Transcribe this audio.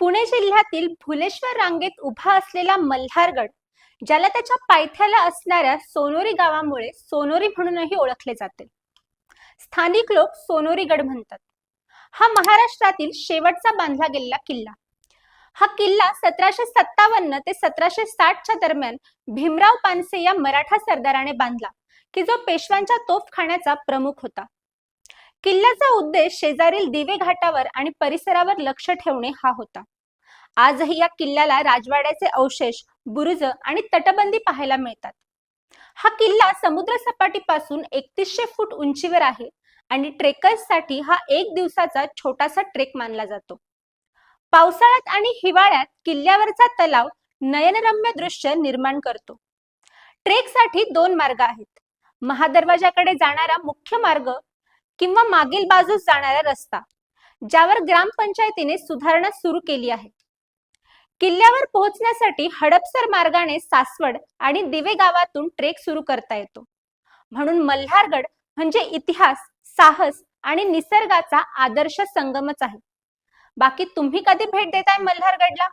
पुणे जिल्ह्यातील भुलेश्वर रांगेत उभा असलेला मल्हारगड ज्याला त्याच्या पायथ्याला असणाऱ्या सोनोरी गावामुळे सोनोरी म्हणूनही ओळखले जाते. स्थानिक लोक सोनोरीगड म्हणतात. हा महाराष्ट्रातील शेवटचा बांधला गेलेला किल्ला. हा किल्ला सतराशे सत्तावन्न ते सतराशे साठच्या दरम्यान भीमराव पानसे या मराठा सरदाराने बांधला की जो पेशव्यांच्या तोफखान्याचा प्रमुख होता. किल्ल्याचा उद्देश शेजारील दिवे घाटावर आणि परिसरावर लक्ष ठेवणे हा होता. आजही या किल्ल्याला राजवाड्याचे अवशेष बुरुज आणि तटबंदी पाहायला मिळतात. हा किल्ला समुद्र सपाटीपासून एकतीसशे फूट उंचीवर आहे आणि ट्रेकर्ससाठी हा एक दिवसाचा छोटासा ट्रेक मानला जातो. पावसाळ्यात आणि हिवाळ्यात किल्ल्यावरचा तलाव नयनरम्य दृश्य निर्माण करतो. ट्रेकसाठी दोन मार्ग आहेत. महादरवाजाकडे जाणारा मुख्य मार्ग किंवा मागील बाजूस जाणारा रस्ता ज्यावर ग्रामपंचायतीने सुधारणा सुरू केली आहे. किल्ल्यावर पोहोचण्यासाठी हडपसर मार्गाने सासवड आणि दिवे गावातून ट्रेक सुरू करता येतो. म्हणून मल्हारगड म्हणजे इतिहास साहस आणि निसर्गाचा आदर्श संगमच आहे. बाकी तुम्ही कधी भेट देताय मल्हारगडला?